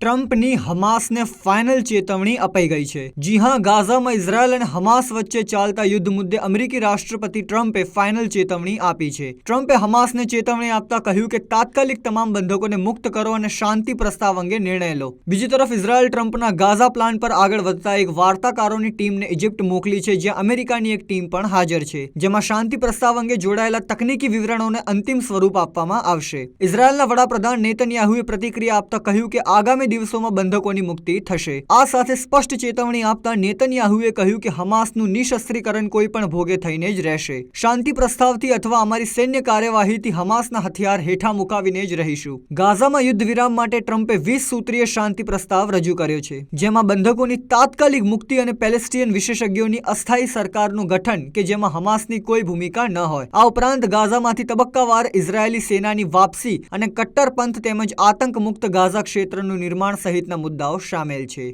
ટ્રમ્પની હમાસને ફાઇનલ ચેતવણી અપાઈ ગઈ છે. જી હા, ગાઝામાં ઇઝરાયલ અને હમાસ વચ્ચે ચાલતા યુદ્ધ મુદ્દે અમેરિકી રાષ્ટ્રપતિ ટ્રમ્પે ફાઇનલ ચેતવણી આપી છે. ટ્રમ્પે હમાસને ચેતવણી આપતા કહ્યું કે તાત્કાલિક તમામ બંધકોને મુક્ત કરો અને શાંતિ પ્રસ્તાવ અંગે નિર્ણય લો. બીજી તરફ, ઇઝરાયલ ટ્રમ્પના ગાઝા પ્લાન પર આગળ વધતા એક વાર્તાકારોની ટીમને ઇજિપ્ત મોકલી છે, જ્યાં અમેરિકાની એક ટીમ પણ હાજર છે, જેમાં શાંતિ પ્રસ્તાવ અંગે જોડાયેલા તકનીકી વિવરણોને અંતિમ સ્વરૂપ આપવામાં આવશે. ઇઝરાયલના વડાપ્રધાન નેતન્યાહુએ પ્રતિક્રિયા આપતા કહ્યું કે આગામી દિવસોમાં બંધકોની મુક્તિ થશે. આ સાથે સ્પષ્ટ ચેતવણી આપતા નેતન્યાહુએ કહ્યું કે હમાસનું નિશસ્ત્રીકરણ કોઈ પણ ભોગે થઈને જ રહેશે. શાંતિ પ્રસ્તાવથી અથવા અમારી સૈન્ય કાર્યવાહીથી હમાસના હથિયાર હેઠા મુકાવીને જ રહીશું. ગાઝામાં યુદ્ધ વિરામ માટે ટ્રમ્પે વીસ સૂત્રીય શાંતિ પ્રસ્તાવ રજૂ કર્યો છે. જેમાં બંધકોની તાત્કાલિક મુક્તિ અને પેલેસ્ટિયન વિશેષજ્ઞોની અસ્થાયી સરકારનું ગઠન કે જેમાં હમાસની કોઈ ભૂમિકા ન હોય. આ ઉપરાંત ગાઝામાંથી તબક્કાવાર ઇઝરાયેલી સેનાની વાપસી અને કટ્ટરપંથ તેમજ આતંક મુક્ત ગાઝા ક્ષેત્રનું નિર્માણ સહિતના મુદ્દાઓ સામેલ છે.